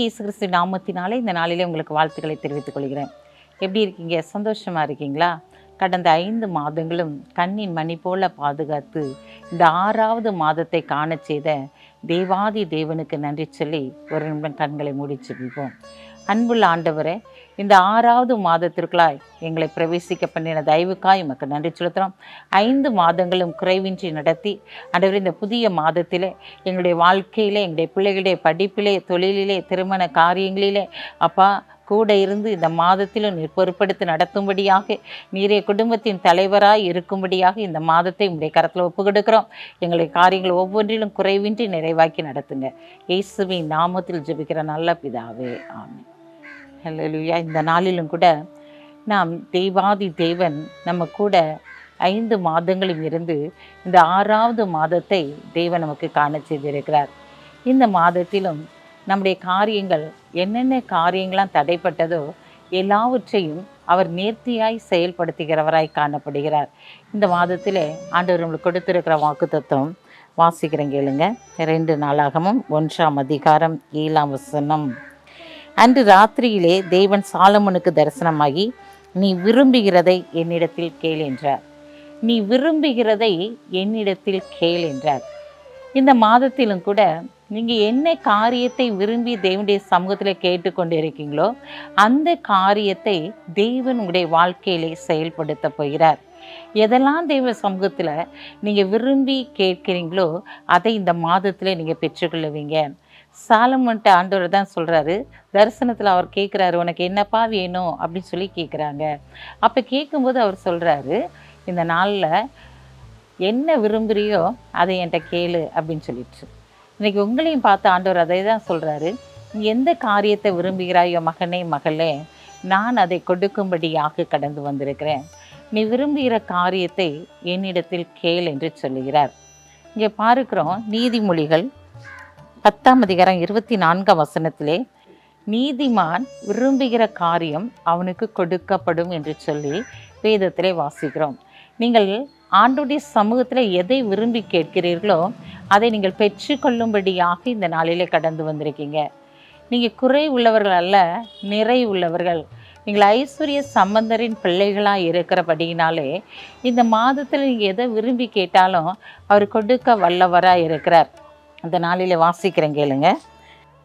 இயேசு கிறிஸ்து நாமத்தினாலே இந்த நாளிலே உங்களுக்கு வாழ்த்துக்களை தெரிவித்துக் கொள்கிறேன். எப்படி இருக்கீங்க? சந்தோஷமாக இருக்கீங்களா? கடந்த ஐந்து மாதங்களும் கண்ணின் மணி போல பாதுகாத்து இந்த ஆறாவது மாதத்தை காண செய்த தேவாதி தேவனுக்கு நன்றி சொல்லி ஒரு நிமிடம் கண்களை மூடி செல்வோம். அன்புள்ள ஆண்டவரே இந்த ஆறாவது மாதத்திற்குள்ளாய் எங்களை பிரவேசிக்க பண்ணின தயவுக்காய் உமக்கு நன்றி செலுத்துகிறோம் ஐந்து மாதங்களும் குறைவின்றி நடத்தி ஆண்டவரே இந்த புதிய மாதத்திலே எங்களுடைய வாழ்க்கையிலே எங்களுடைய பிள்ளைகளுடைய படிப்பிலே தொழிலிலே திருமண காரியங்களிலே அப்பா கூட இருந்து இந்த மாதத்திலும் நீர் பொறுப்படுத்தி நடத்தும்படியாக நீரே குடும்பத்தின் தலைவராய் இருக்கும்படியாக இந்த மாதத்தை உங்களுடைய கரத்தில் ஒப்பு கொடுக்கிறோம் எங்களுடைய காரியங்கள் ஒவ்வொன்றிலும் குறைவின்றி நிறைவாக்கி நடத்துங்க. இயேசுவின் நாமத்தில் ஜெபிக்கிற நல்ல பிதாவே ஆமென். ஹalleluya இந்த நாளிலும் கூட நாம் தெய்வாதி தேவன் நம்ம கூட ஐந்து மாதங்களும் இருந்து இந்த ஆறாவது மாதத்தை தேவன் நமக்கு காண செய்திருக்கிறார். இந்த மாதத்திலும் நம்முடைய காரியங்கள் என்னென்ன காரியங்களாம் தடைப்பட்டதோ எல்லாவற்றையும் அவர் நேர்த்தியாய் செயல்படுத்துகிறவராய் காணப்படுகிறார். இந்த மாதத்தில் ஆண்டவர் நம்மளுக்கு கொடுத்திருக்கிற வாக்கு தத்துவம் வாசிக்கிறேன் கேளுங்க. ரெண்டு நாளாகமும் ஒன்றாம் அதிகாரம் ஏழாம் வசனம். அன்று ராத்திரியிலே தேவன் சாலமனுக்கு தரிசனமாகி நீ விரும்புகிறதை என்னிடத்தில் கேள் என்றார். நீ விரும்புகிறதை என்னிடத்தில் கேள் என்றார். இந்த மாதத்திலும் கூட நீங்கள் என்ன காரியத்தை விரும்பி தேவனுடைய சமூகத்தில் கேட்டுக்கொண்டு இருக்கீங்களோ அந்த காரியத்தை தேவன் உங்களுடைய வாழ்க்கையிலே செயல்படுத்த போகிறார். எதெல்லாம் தெய்வ சமூகத்தில் நீங்கள் விரும்பி கேட்கிறீங்களோ அதை இந்த மாதத்தில் நீங்கள் பெற்றுக்கொள்ளுவீங்க. சாலமன்ட்ட ஆண்டவர் தான் சொல்கிறாரு தரிசனத்தில் அவர் கேட்குறாரு உனக்கு என்னப்பா வேணும்? அப்படின்னு சொல்லி கேட்குறாங்க. அப்போ கேட்கும்போது அவர் சொல்கிறாரு இந்த நாளில் என்ன விரும்புகிறியோ அதை என்கிட்ட கேளு அப்படின்னு சொல்லிட்டு. இன்னைக்கு உங்களையும் பார்த்து ஆண்டவர் அதை தான் சொல்கிறாரு எந்த காரியத்தை விரும்புகிறாயோ மகனே மகளே நான் அதை கொடுக்கும்படியாக கடந்து வந்திருக்கிறேன். நீ விரும்புகிற காரியத்தை என்னிடத்தில் கேள் என்று சொல்லுகிறார். இங்கே பார்க்கிறோம் நீதிமொழிகள் பத்தாம் அதிகாரம் இருபத்தி நான்காம் வசனத்திலே நீதிமான் விரும்புகிற காரியம் அவனுக்கு கொடுக்கப்படும் என்று சொல்லி வேதத்திலே வாசிக்கிறோம். நீங்கள் ஆண்டுடைய சமூகத்தில் எதை விரும்பி கேட்கிறீர்களோ அதை நீங்கள் பெற்றுக்கொள்ளும்படியாக இந்த நாளிலே கடந்து வந்திருக்கீங்க. நீங்கள் குறை உள்ளவர்கள் அல்ல நிறை உள்ளவர்கள். நீங்கள் ஐஸ்வர்ய சம்பந்தரின் பிள்ளைகளாக இருக்கிறபடியினாலே இந்த மாதத்தில் நீங்கள் எதை விரும்பி கேட்டாலும் அவர் கொடுக்க வல்லவராக இருக்கிறார். அந்த நாளில் வாசிக்கிறேன் கேளுங்க.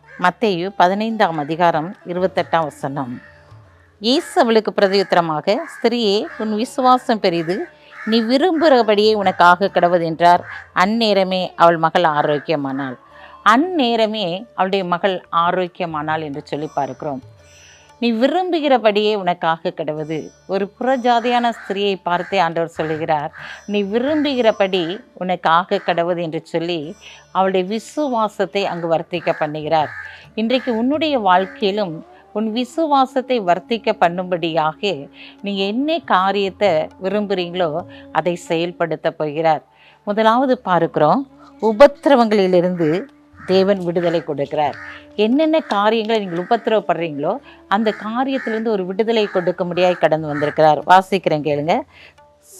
மத்தேயு பதினைந்தாம் அதிகாரம் இருபத்தெட்டாம் வசனம். இயேசு அவளுக்கு பிரதியுத்தரமாக ஸ்திரியே உன் விசுவாசம் பெரிது நீ விரும்புகிறபடியே உனக்காக கிடவது என்றார். அந்நேரமே அவள் மகள் ஆரோக்கியமானாள். அந்நேரமே அவளுடைய மகள் ஆரோக்கியமானாள் என்று சொல்லி பார்க்கிறோம். நீ விரும்புகிறபடியே உனக்காக கிடவது ஒரு புறஜாதியான ஸ்திரியை பார்த்தே ஆண்டவர் சொல்லுகிறார். நீ விரும்புகிறபடி உனக்காக கிடவது என்று சொல்லி அவளுடைய விசுவாசத்தை அங்கு வர்த்திக்க பண்ணுகிறார். இன்றைக்கு உன்னுடைய வாழ்க்கையிலும் உன் விசுவாசத்தை வர்த்திக்க பண்ணும்படியாக நீங்கள் என்ன காரியத்தை விரும்புகிறீங்களோ அதை செயல்படுத்த போகிறார். முதலாவது பார்க்கிறோம். உபத்திரவங்களிலிருந்து தேவன் விடுதலை கொடுக்கிறார். என்னென்ன காரியங்களை நீங்கள் உபத்திரவப்படுறீங்களோ அந்த காரியத்திலிருந்து ஒரு விடுதலை கொடுக்க முடியாய் கடந்து வந்திருக்கிறார். வாசிக்கிறேன் கேளுங்க.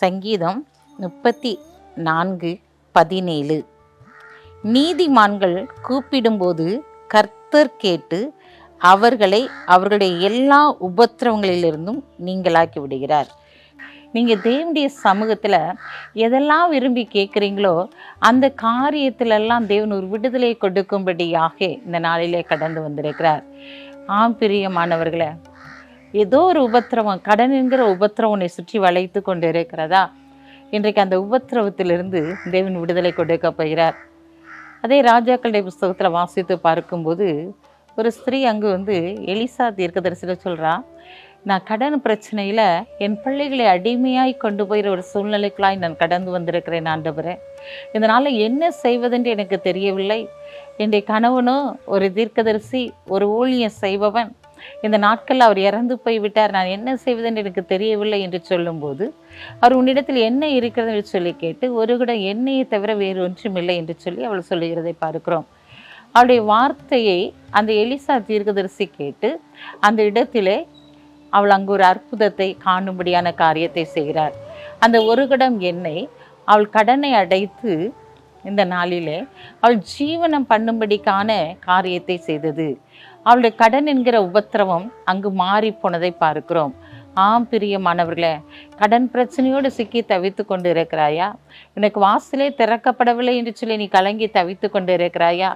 சங்கீதம் முப்பத்தி நான்கு பதினேழு. நீதிமான்கள் கூப்பிடும்போது கர்த்தர் கேட்டு அவர்களை அவர்களுடைய எல்லா உபத்திரவங்களிலிருந்தும் நீங்களாக்கி விடுகிறார். நீங்கள் தேவனுடைய சமூகத்தில் எதெல்லாம் விரும்பி கேட்குறீங்களோ அந்த காரியத்திலெல்லாம் தேவன் ஒரு விடுதலை கொடுக்கும்படியாக இந்த நாளிலே கடந்து வந்திருக்கிறார். ஆம் பிரியமானவர்களை ஏதோ ஒரு உபத்திரவம் கடன் என்கிற உபத்திரவம் உன்னை சுற்றி வளைத்து கொண்டு இருக்கிறதா இன்றைக்கு அந்த உபத்திரவத்திலிருந்து தேவன் விடுதலை கொடுக்க போகிறார். அதே ராஜாக்களுடைய புஸ்தகத்தில் வாசித்து பார்க்கும்போது ஒரு ஸ்திரீ அங்கு வந்து எலிசா தீர்க்கதரிசியில் சொல்கிறா நான் கடன் பிரச்சனையில் என் பிள்ளைகளை அடிமையாய் கொண்டு போயிற ஒரு சூழ்நிலைக்குள்ளாய் நான் கடந்து வந்திருக்கிறேன் ஆண்டவரே. இதனால் என்ன செய்வதென்று எனக்கு தெரியவில்லை. என்னுடைய கணவனும் ஒரு தீர்க்கதரிசி ஒரு ஊழியம் செய்பவன் இந்த நாட்களில் அவர் இறந்து போய் விட்டார் நான் என்ன செய்வதென்று எனக்கு தெரியவில்லை என்று சொல்லும்போது அவர் உன்னிடத்தில் என்ன இருக்கிறது? என்று சொல்லி கேட்டு ஒரு கூட எண்ணெயை தவிர வேறு ஒன்றும் இல்லை என்று சொல்லி அவள் சொல்லுகிறதை பார்க்கிறோம். அவளுடைய வார்த்தையை அந்த எலிசா தீர்க்கதரிசி கேட்டு அந்த இடத்திலே அவள் அங்கு ஒரு அற்புதத்தை காணும்படியான காரியத்தை செய்கிறார். அந்த ஒரு கடம் எண்ணெய் அவள் கடனை அடைத்து இந்த நாளிலே அவள் ஜீவனம் பண்ணும்படிக்கான காரியத்தை செய்தது. அவளுடைய கடன் என்கிற உபத்திரவம் அங்கு மாறி போனதை பார்க்கிறோம். ஆம் பிரியமானவர்களே கடன் பிரச்சனையோடு சிக்கி தவித்து கொண்டு இருக்கிறாயா உனக்கு வாசலே திறக்கப்படவில்லை என்று சொல்லி நீ கலங்கி தவித்து கொண்டு இருக்கிறாயா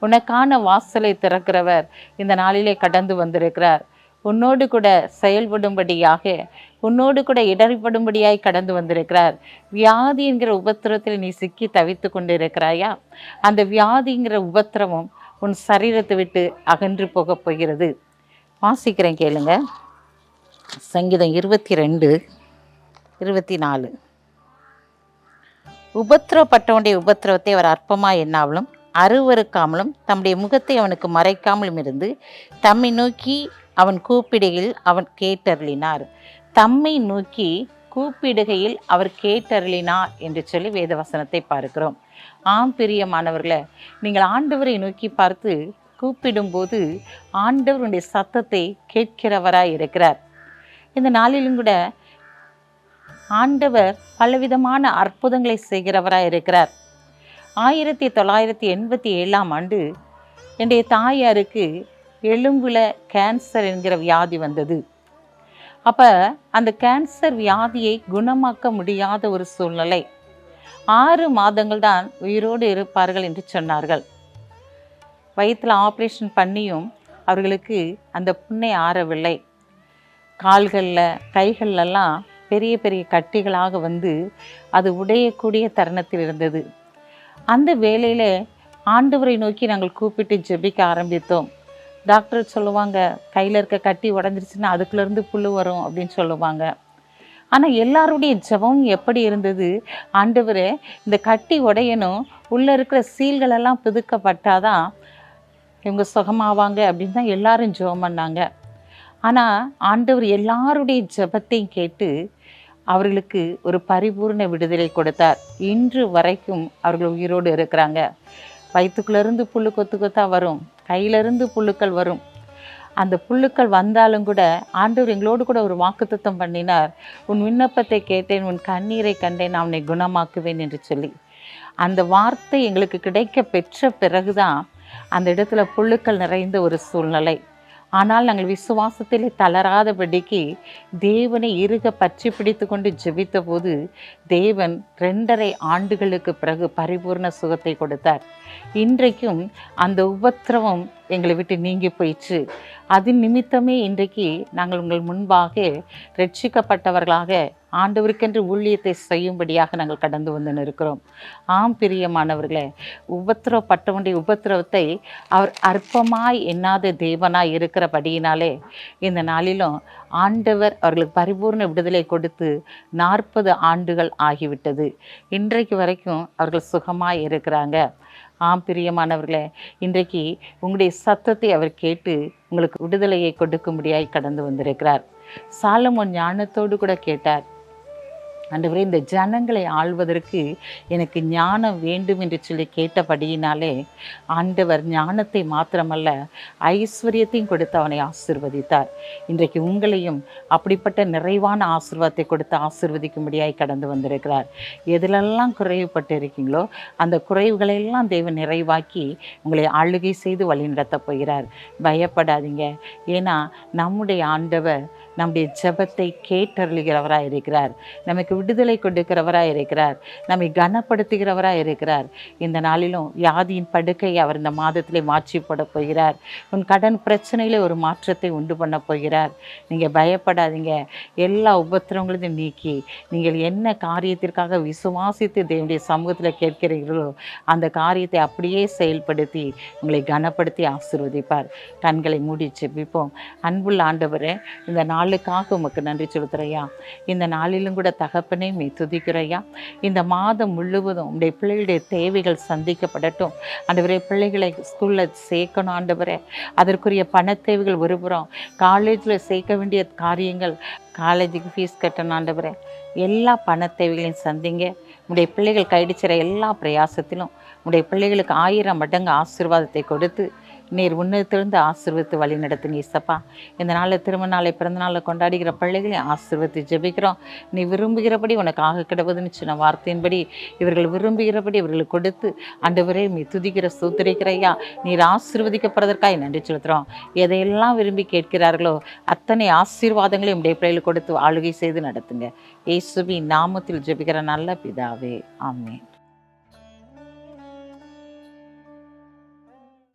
உனக்கான வாசலை திறக்கிறவர் இந்த நாளிலே கடந்து வந்திருக்கிறார். உன்னோடு கூட செயல்படும்படியாக உன்னோடு கூட இடர்படும்படியாய் கடந்து வந்திருக்கிறார். வியாதி என்கிற உபத்திரத்தில் நீ சிக்கி தவித்து கொண்டு இருக்கிறாயா அந்த வியாதிங்கிற உபத்திரமும் உன் சரீரத்தை விட்டு அகன்று போகப் போகிறது. வாசிக்கிறேன் கேளுங்க. சங்கீதம் இருபத்தி ரெண்டு இருபத்தி நாலு உபத்திரப்பட்டவனுடைய உபத்திரவத்தை அவர் அற்பமாக எண்ணாமலும் அருவறுக்காமலும் தம்முடைய முகத்தை அவனுக்கு மறைக்காமலும் இருந்து தம்மை நோக்கி அவன் கூப்பிடுகையில் அவன் கேட்டருளினார். தம்மை நோக்கி கூப்பிடுகையில் அவர் கேட்டருளினார் என்று சொல்லி வேதவசனத்தை பார்க்கிறோம். ஆம் பிரியமானவர்களை நீங்கள் ஆண்டவரை நோக்கி பார்த்து கூப்பிடும்போது ஆண்டவருடைய சத்தத்தை கேட்கிறவராய் இருக்கிறார். இந்த நாளிலும் கூட ஆண்டவர் பலவிதமான அற்புதங்களை செய்கிறவராக இருக்கிறார். ஆயிரத்தி தொள்ளாயிரத்தி எண்பத்தி ஏழாம் ஆண்டு என்னுடைய தாயாருக்கு எலும்புல கேன்சர் என்கிற வியாதி வந்தது. அப்போ அந்த கேன்சர் வியாதியை குணமாக்க முடியாத ஒரு சூழ்நிலை. ஆறு மாதங்கள் தான் உயிரோடு இருப்பார்கள் என்று சொன்னார்கள். வயிற்றில் ஆப்ரேஷன் பண்ணியும் அவர்களுக்கு அந்த புண்ணை ஆறவில்லை. கால்களில் கைகள்லாம் பெரிய பெரிய கட்டிகளாக வந்து அது உடையக்கூடிய தருணத்தில் இருந்தது. அந்த வேலையில் ஆண்டவரை நோக்கி நாங்கள் கூப்பிட்டு ஜெபிக்க ஆரம்பித்தோம். டாக்டர் சொல்லுவாங்க கையில் இருக்க கட்டி உடஞ்சிருச்சுன்னா அதுக்குள்ளேருந்து புழு வரும் அப்படின்னு சொல்லுவாங்க. ஆனால் எல்லாருடைய ஜெபம் எப்படி இருந்தது? ஆண்டவர் இந்த கட்டி உடையணும் உள்ளே இருக்கிற சீல்களெல்லாம் பிதுக்கப்பட்டாதான் இவங்க சுகமாவாங்க அப்படின்னு தான் எல்லாரும் ஜெபம் பண்ணாங்க. ஆனால் ஆண்டவர் எல்லாருடைய ஜெபத்தையும் கேட்டு அவர்களுக்கு ஒரு பரிபூர்ண விடுதலை கொடுத்தார். இன்று வரைக்கும் அவர்கள் உயிரோடு இருக்கிறாங்க. வயிற்றுக்குள்ளேருந்து புல்லு கொத்து கொத்தா வரும். கையிலிருந்து புல்லுக்கள் வரும். அந்த புல்லுக்கள் வந்தாலும் கூட ஆண்டவர் எங்களோடு கூட ஒரு வாக்குத்தத்தம் பண்ணினார். உன் விண்ணப்பத்தை கேட்டேன் உன் கண்ணீரை கண்டேன் நான் குணமாக்குவேன் என்று சொல்லி. அந்த வார்த்தை எங்களுக்கு கிடைக்க பெற்ற பிறகுதான் அந்த இடத்துல புல்லுக்கள் நிறைந்த ஒரு சூழ்நிலை. ஆனால் நாங்கள் விசுவாசத்தில் தளராதபடிக்கு தேவனை இருக பற்றி பிடித்து கொண்டு ஜெபித்த போது தேவன் ரெண்டரை ஆண்டுகளுக்கு பிறகு பரிபூர்ண சுகத்தை கொடுத்தார். இன்றைக்கும் அந்த உபத்திரவம் எங்களை விட்டு நீங்கி போயிற்று. அதன் நிமித்தமே இன்றைக்கு நாங்கள் உங்கள் முன்பாக ரட்சிக்கப்பட்டவர்களாக ஆண்டவருக்கென்று ஊழியத்தை செய்யும்படியாக நாங்கள் கடந்து வந்து நிற்கிறோம். ஆம் பிரியமானவர்களே உபத்திரப்பட்டவனுடைய உபத்திரவத்தை அவர் அற்பமாய் எண்ணாத தேவனாய் இருக்கிறபடியினாலே இந்த நாளிலும் ஆண்டவர் அவர்களுக்கு பரிபூர்ண விடுதலை கொடுத்து நாற்பது ஆண்டுகள் ஆகிவிட்டது. இன்றைக்கு வரைக்கும் அவர்கள் சுகமாய் இருக்கிறாங்க. ஆம் பிரியமானவர்களே இன்றைக்கு உங்களுடைய சத்தத்தை அவர் கேட்டு உங்களுக்கு விடுதலையை கொடுக்கும்படியாய் கடந்து வந்திருக்கிறார். சாலமோன் ஞானத்தோடு கூட கேட்டார் ஆண்டவரே இந்த ஜனங்களை ஆள்வதற்கு எனக்கு ஞானம் வேண்டும் என்று சொல்லி கேட்டபடியினாலே ஆண்டவர் ஞானத்தை மாத்திரமல்ல ஐஸ்வர்யத்தையும் கொடுத்து அவனை ஆசிர்வதித்தார். இன்றைக்கு உங்களையும் அப்படிப்பட்ட நிறைவான ஆசிர்வாதத்தை கொடுத்து ஆசிர்வதிக்கும்படியாய் கடந்து வந்திருக்கிறார். எதிலெல்லாம் குறைவுபட்டு இருக்கீங்களோ அந்த குறைவுகளையெல்லாம் தேவன் நிறைவாக்கி உங்களை ஆளுகை செய்து வழிநடத்தப் போகிறார். பயப்படாதீங்க. ஏன்னா நம்முடைய ஆண்டவர் நம்முடைய ஜெபத்தை கேட்டருளுகிறவராக இருக்கிறார் நமக்கு விடுதலை கொடுக்கிறவராக இருக்கிறார் நம்மை கனப்படுத்துகிறவராக இருக்கிறார் இந்த நாளிலும் வியாதியின் படுக்கையை அவர் இந்த மாதத்திலே மாற்றி போட போகிறார். உன் கடன் பிரச்சனையில் ஒரு மாற்றத்தை உண்டு பண்ண போகிறார். நீங்கள் பயப்படாதீங்க. எல்லா உபத்திரங்களையும் நீக்கி நீங்கள் என்ன காரியத்திற்காக விசுவாசித்து தேவனுடைய சமூகத்தில் கேட்கிறீர்களோ அந்த காரியத்தை அப்படியே செயல்படுத்தி உங்களை கனப்படுத்தி ஆசிர்வதிப்பார். கண்களை மூடி செப்பிப்போம் அன்புள்ள ஆண்டவரே இந்த நாள் நாளுக்காக உமக்கு நன்றி செலுத்துறையா இந்த நாளிலும் கூட தகப்பனே மே துதிக்கிறையா இந்த மாதம் முழுவதும் உடைய பிள்ளைகளுடைய தேவைகள் சந்திக்கப்படட்டும். ஆண்டவரே பிள்ளைகளை ஸ்கூலில் சேர்க்கணும் ஆண்டவரே. அதற்குரிய பண தேவைகள் ஒருபுறம் காலேஜில் சேர்க்க வேண்டிய காரியங்கள் காலேஜுக்கு ஃபீஸ் கட்டணும் ஆண்டவரே. எல்லா பண தேவைகளையும் சந்திங்க. உடைய பிள்ளைகள் கைடிச்சிற எல்லா பிரயாசத்திலும் உடைய பிள்ளைகளுக்கு ஆயிரம் மடங்கு ஆசீர்வாதத்தை கொடுத்து நீர் உன்னதத்திலிருந்து ஆசிர்வத்து வழி நடத்துங்க இசப்பா. இந்த நாளில் திருமண நாளை பிறந்த கொண்டாடுகிற பிள்ளைகளை ஆசிர்வத்தை ஜெபிக்கிறோம். நீ விரும்புகிறபடி உனக்காக கிடவதுன்னு சொன்ன வார்த்தையின்படி இவர்கள் விரும்புகிறபடி இவர்களுக்கு கொடுத்து அண்டவரே நீ துதிக்கிற சூத்திரிக்கிறையா நீர் ஆசிர்வதிக்கப்படுறதற்காக நன்றி செலுத்துகிறோம் எதையெல்லாம் விரும்பி கேட்கிறார்களோ அத்தனை ஆசீர்வாதங்களையும் உடைய பிள்ளைகளுக்கு கொடுத்து ஆளுகை செய்து நடத்துங்க. இயேசுவின் நாமத்தில் ஜெபிக்கிற நல்ல பிதாவே. ஆமேன்.